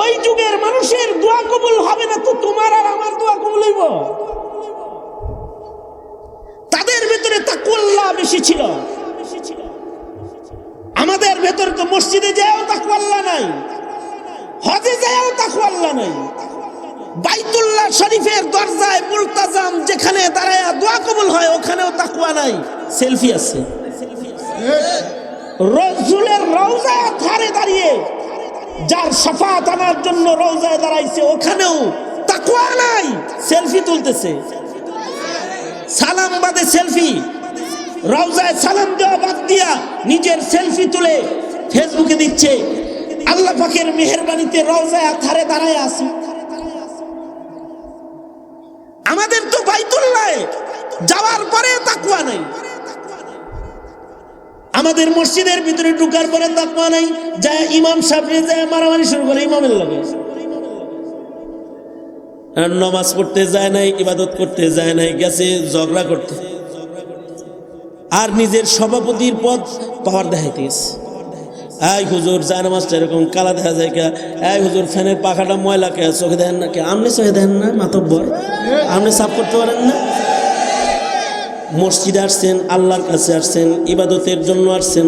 ওই যুগের মানুষের দোয়া কবুল হবে না তো তোমার আর আমার দোয়া কবুল হইব? তাদের ভেতরে তাকুয়াল্লাহ বেশি ছিল। আমাদের ভেতরে তো মসজিদে যাও তাকুয়াল্লাহ নাই হজে যাও তাকুয়াল্লাহ নাই। বাইতুল্লাহ শরীফের দরজায় মুলতাজাম যেখানে দাঁড়ায় দোয়া কবুল হয় ওখানেও তাকুয়া নাই। সেলফি আছে। রসুলের রওজায় ধারে দাঁড়িয়ে যার সাফাত আনার জন্য রওজায় দাঁড়াইছে, ওখানেও তাকুয়া নাই, সেলফি তুলতেছে। সালাম বাদে সেলফি। রওজায় সালাম দেওয়া বাদ দিয়া নিজের সেলফি তুলে ফেসবুকে দিচ্ছে। আল্লাহ পাকের মেহরবানিতে রওজায় ধারে দাঁড়ায় আসি আমাদের তো বাইতুল্লাহ, যাওয়ার পরে তাকুয়া নাই। আমাদের মসজিদের ভিতরে ঢুকার পরে তাকুয়া নাই, যায় ইমাম সাহেব যায় মারামারি শুরু করে ইমামের লগে। নমাজ পড়তে যায় নাই, ইবাদত করতে যায় নাই, গেছে, ঝগড়া করতে। আর নিজের সভাপতির পদ পাওয়ার দেখাইতে এই হুজুর যায় নামাজটা এরকম কালা দেখা যায় কে? এই হুজুর, ফ্যানের পাখাটা ময়লা কে? চোখে দেখেন না কে? আপনি চোখে দেখেন না, মাতব্বর। আপনি সাফ করতে পারেন না? মসজিদে আসছেন, আল্লাহর কাছে আসছেন, ইবাদতের জন্য আসছেন,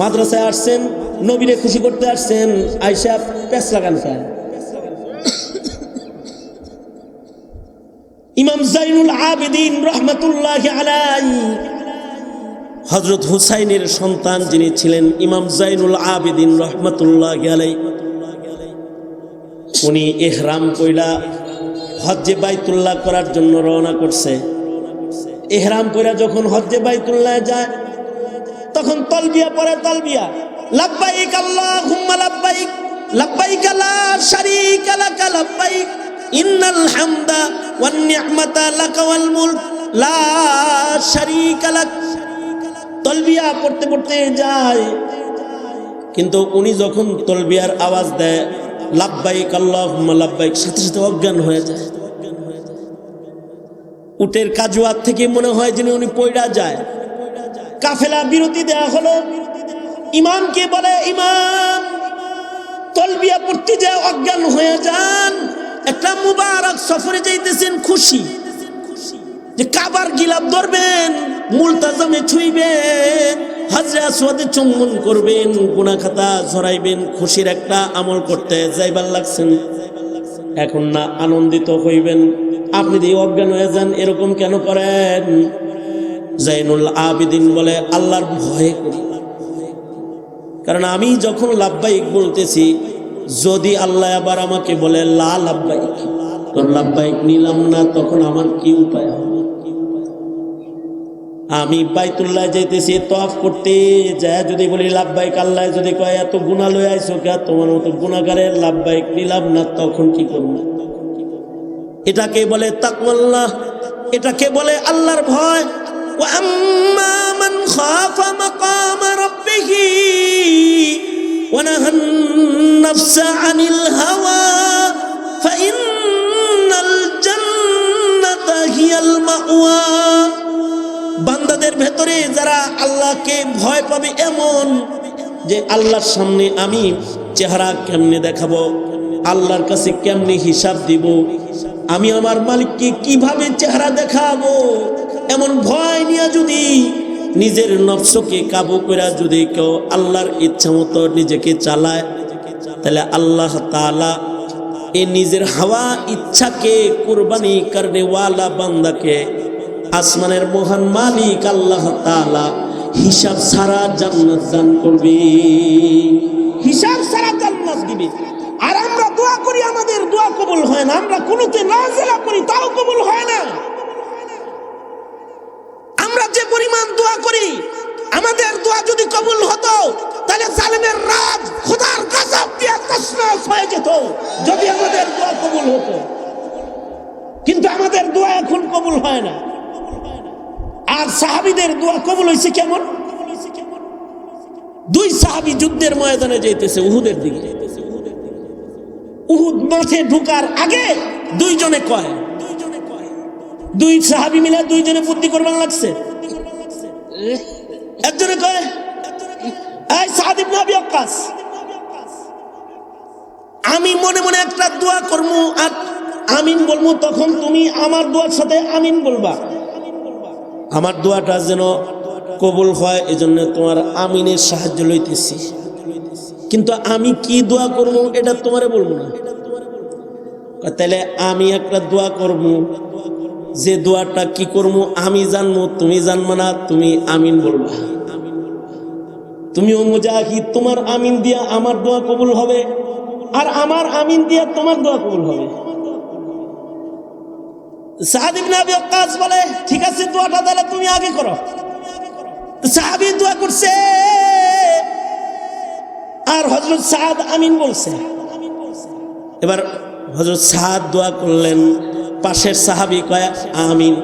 মাদ্রাসায় আসছেন, নবীরে খুশি করতে আসছেন আইসা প্যাঁচ লাগান ইমাম জাইনুল আবেদিন রহমতুল্লাহ আলাই হজরত হুসাইনের সন্তান যিনি ছিলেন ইমাম জাইনুল আবেদিন রহমতুল্লাহ আলাই উনি এহরাম কইলা হজ্জে বাইতুল্লাহ করার জন্য রওনা করছে। এহরাম কইরা যখন হজ্জে বাইতুল্লাহ যায়, তখন তলবিয়া পরে তলবিয়া। লাব্বাইক আল্লাহুম্মা লাব্বাইক লাব্বাইক লা শারীকা লাকা লাব্বাইক, ইন্নাল হামদা ওয়ান নি'মাতা লাকা ওয়াল মুলক, লা শারীকা লাক। তলবিয়া পড়তে পড়তে যায়। কিন্তু উনি যখন তলবিয়ার আওয়াজ দেয়, লাব্বাইক আল্লাহুম্মা লাব্বাইক, সাথে সাথে অজ্ঞান হয়ে যায়। উটের কাজুয়ার থেকে মনে হয় যিনি উনি পয়ড়া যায়। কাফেলা বিরতি দেয়া হলো। ইমামকে বলে, ইমাম, তলবিয়া পড়তে যায় অজ্ঞান হয়ে যান, একটা মুবারক সফরে যাইতেছেন খুশি। যে কাবার গিলাপ ধরবেন, মুলতাজামে ছুইবেন, হাজরা আসওয়াদে চুম্বন করবেন গুনা খাতা ঝরাইবেন, খুশির একটা আমল করতে যাইবার লাগছেন। এখন না আনন্দিত হইবেন। আপনি দিয়ে অজ্ঞান হয়ে যান, এরকম কেন করেন? জাইনুল আবিদিন বলে, আল্লাহর ভয়ে করি। কারণ আমি যখন লাভবাহিক বলতেছি, যদি আল্লাহ আবার আমাকে বলে, লা লাভবাহিক, তোর লাভবাহিক নিলাম না, তখন আমার কি উপায় হবে? আমি বাইতুল্লাহ যাইতেছি তফ করতে যায়, যদি বলি লাভবাহিক, আল্লাহ যদি কয়, এত গুণা লয়ে আইসো কে? তোমার মতো গুণাগারের লাভবাহিক নিলাম না, তখন কি করব? এটাকে বলে তাকওয়াল্লাহ এটাকে বলে আল্লাহর ভয় وأما من خاف مقام ربه ونهى النفس عن الهوى فإن الجنة هي المأوى বান্দাদের ভেতরে যারা আল্লাহকে ভয় পাবে এমন যে আল্লাহর সামনে আমি চেহারা কেমনে দেখাবো আল্লাহর কাছে কেমনে হিসাব দিব আমি আমার মালিককে কীভাবে চেহারা দেখাবো? এমন ভয় নিয়ে যদি নিজের নফসকে কাবু করে যদি কেউ আল্লাহর ইচ্ছা মতো নিজেকে চালায়, তাহলে আল্লাহ তালা এ নিজের হাওয়া ইচ্ছাকে কুরবানি ওয়ালা বান্দাকে, আসমানের মহান মালিক আল্লাহ তালা হিসাব সারা জান্নাত দান করবে। হিসাব সারা জান্নাত দিবে। আর আমরা দোয়া কবুল হয় না, আমরা কোনোতে নাজেলা করি, তাও কবুল হয় না। আমরা যে পরিমাণ দোয়া করি, আমাদের দোয়া যদি কবুল হতো, তাহলে জালেমের রাজ খোদার গজব দিয়ে তসনস হয়ে যেত, যদি আমাদের দোয়া কবুল হতো। কিন্তু আমাদের দোয়া এখন কবুল হয় না। আর সাহাবিদের দোয়া কবুল হয়েছে কেমন? দুই সাহাবি যুদ্ধের ময়দানে যাইতেছে, উহুদের দিকে উহুদ মাঠে ঢুকার আগে দুইজনে কয়, দুই সাহাবি মিলে দুইজনে বুদ্ধি করবার লাগছে। একজনে কয় আমি মনে মনে একটা দোয়া করব আর আমিন বলব তখন তুমি আমার দোয়ার সাথে আমিন বলবা। আমার দোয়াটা যেন কবুল হয়, এজন্য তোমার আমিনের সাহায্য লইতেছি। কিন্তু আমি কি দোয়া করব এটা তোমারে বলব না। তাহলে আমি একটা দোয়া করব, যে দোয়াটা কি করব আমি জানব, তুমি জানব না, তুমি আমিন বলবা। তুমিও মুজাহিদ, তোমার আমিন দিয়া আমার দোয়া কবুল হবে, আর আমার আমিন দিয়া তোমার দোয়া কবুল হবে। ওয়াক্কাস বলে, ঠিক আছে তাহলে তুমি করছে আর হজরত সাদ আমিন বলছে। এবার হজরত সাদ দোয়া করলেন, পাশের সাহাবী কয়, আমিন।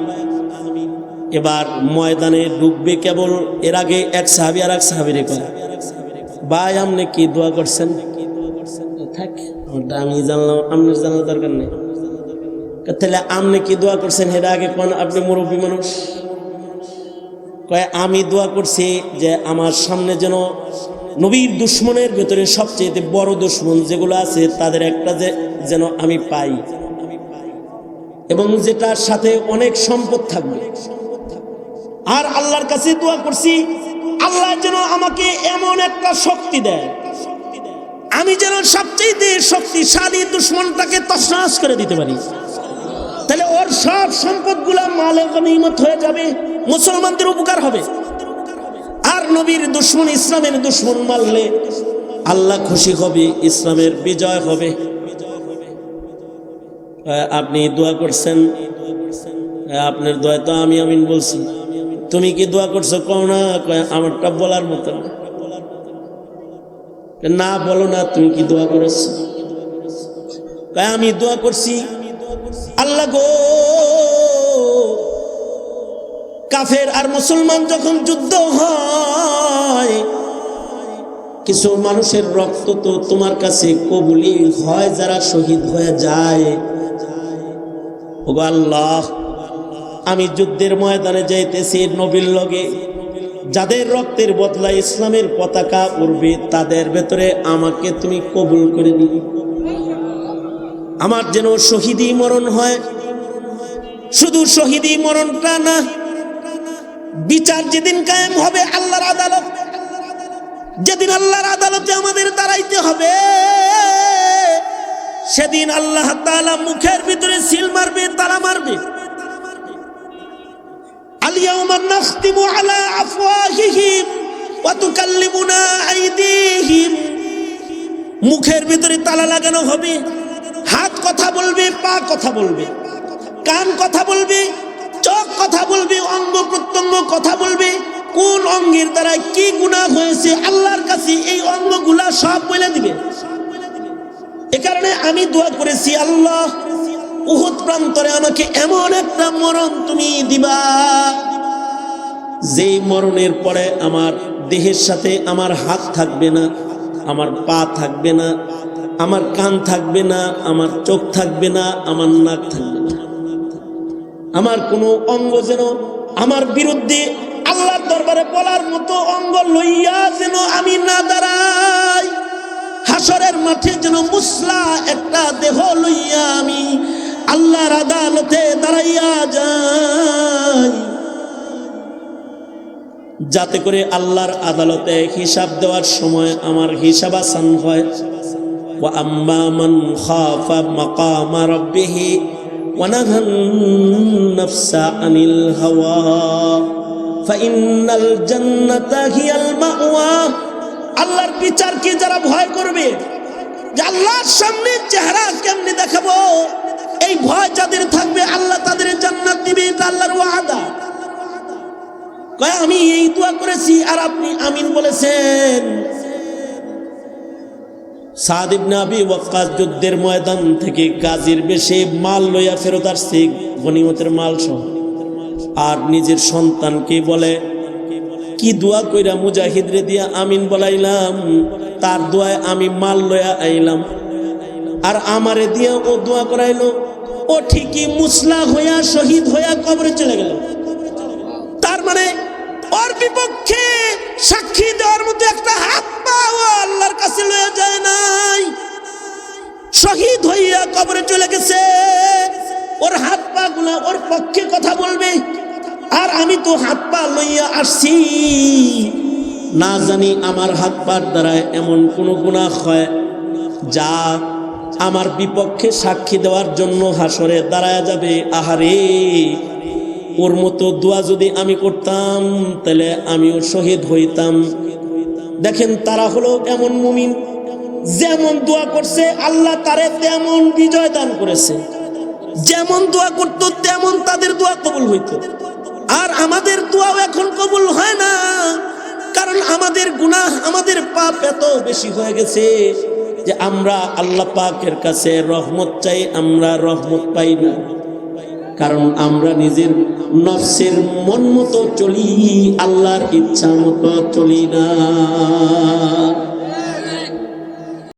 এবার ময়দানে ডুববে কেবল এর আগে এক সাহাবি আর এক সাহাবীরে কয়, ভাই, আপনি কি দোয়া করছেন? থাক আমি জানলাম, আপনার জানার দরকার নেই। তাহলে আপনি কি দোয়া করছেন? এর আগে কোন আপনি মুরব্বী মানুষ? কয়, আমি দোয়া করছি যে আমার সামনে যেন নবীর দুশ্মনের ভেতরে সবচেয়ে বড় দুশ্মন যেগুলো আছে, তাদের একটা যে, যেন আমি পাই। এবং যেটার সাথে অনেক সম্পদ থাকবে। আর আল্লাহর কাছে দোয়া করছি, আল্লাহ যেন আমাকে এমন একটা শক্তি দেয়। আমি যেন সবচেয়ে শক্তিশালী দুশ্মনটাকে তসনাস করে দিতে পারি। তাহলে ওর সব সম্পদগুলা মালে হয়ে যাবে, মুসলমানদের উপকার হবে। নবীর দুশ্মন, ইসলামের দুশ্মন মারলে আল্লাহ খুশি হবে, ইসলামের বিজয় হবে। আপনি দোয়া করছেন? আপনার দোয়া তো আমি আমিন বলছি। তুমি কি দোয়া করছ? কও না আমারটা বলার মতো। না বলো না, তুমি কি দোয়া করেছ? আমি দোয়া করছি। আল্লাহ গো কাফের আর মুসলমান যখন যুদ্ধ হয়, কিছু মানুষের রক্ত তো তোমার কাছে কবুলি হয় যারা শহীদ হয়ে যায়। আল্লাহ, আমি যুদ্ধের ময়দানে যাইতেছি নবীর লগে। যাদের রক্তের বদলা ইসলামের পতাকা উড়বে, তাদের ভেতরে আমাকে তুমি কবুল করে দিবি আমার যেন শহীদই মরণ হয়, শুধু শহীদই মরণটা না বিচার যেদিন কায়েম হবে, আল্লাহর আদালত। যেদিন আল্লাহর আদালতে আমাদের দাঁড়াইতে হবে, সেদিন আল্লাহ তালা মুখের ভিতরে সিল মারবে, তালা মারবে। নাখতিমু আলা আফওয়াহিহিম ওয়া তুকাল্লিমুনা আইদিহিম। মুখের ভিতরে তালা লাগানো হবে, হাত কথা বলবে, পা কথা বলবে, কান কথা বলবে কথা বলবে, অঙ্গ প্রত্যঙ্গ কথা বলবে, কোন অঙ্গের দ্বারা কি গুনাহ হয়েছে, আল্লাহর কাছে এই অঙ্গগুলা সব বলে দিবে। এ কারণে আমি দোয়া করেছি, আল্লাহ, উহুদ প্রান্তরে আমাকে এমন একটা মরণ তুমি দিবা, যেই মরণের পরে আমার দেহের সাথে আমার হাত থাকবে না, আমার পা থাকবে না, আমার কান থাকবে না, আমার চোখ থাকবে না, আমার নাক থাকবে না। আমার কোনো অঙ্গ যেন আমার বিরুদ্ধে আল্লাহর দরবারে বলার মতো অঙ্গ লইয়া যেন আমি না দাঁড়াই হাসরের মাঠে যেন মুসলা একটা দেহ লইয়া আমি আল্লাহর আদালতে দাঁড়াইয়া যাই যাতে করে আল্লাহর আদালতে হিসাব দেওয়ার সময় আমার হিসাব আসান হয় وأما من خاف مقام ربه ونهى النفس عن الهوى فإن الجنة هي المأوى আল্লাহর বিচারকে যারা ভয় করবে যে আল্লাহর সামনে চেহারা কেমনে দেখাবো এই ভয় যাদের থাকবে আল্লাহ তাদের জান্নাত দিবে এটা আল্লাহর ওয়াদা কয় আমি এই দোয়া করেছি আর আপনি আমিন বলেছেন যুদ্ধের ময়দান থেকে বেশে মাল লইয়া ফেরত আসছে, গনিমতের মাল সহ। আর নিজের সন্তানকে বলে, কি দোয়া কইরা মুজাহিদরে দিয়া আমিন বলাইলাম, তার দোয়ায় আমি মাল লইয়া আইলাম। আর আমারে দিয়া ও দোয়া করাইলো, ও ঠিকই মুসলা হইয়া, শহীদ হইয়া কবরে চলে গেল। তার মানে ওর বিপক্ষে সাক্ষী দেওয়ার মতো একটা হাত পাও আল্লাহর কবরে চলে গেছে। ওর হাত পা গুলা ওর পক্ষে কথা বলবে। আর আমি তো হাত পা লইয়া আসছি। না জানি আমার হাত পার দ্বারা এমন কোন গুনাহ হয় যা আমার বিপক্ষে সাক্ষী দেওয়ার জন্য হাসরে দাঁড়ায় যাবে। আহারে, ওর মতো দোয়া যদি আমি করতাম, তাহলে আমিও শহীদ হইতাম। দেখেন তারা হলো এমন মুমিন। যেমন দোয়া করছে, আল্লাহ তারে তেমন বিজয় দান করেছে। যেমন দোয়া করত, তেমন তাদের দোয়া কবুল হইত। আর আমাদের দোয়াও এখন কবুল হয় না, কারণ আমাদের গুনাহ, আমাদের পাপ এত বেশি হয়ে গেছে যে আমরা আল্লাহ পাকের কাছে রহমত চাই, আমরা রহমত পাই না। কারণ আমরা নিজের নফসের মন মতো চলি, আল্লাহর ইচ্ছা মতো চলি না।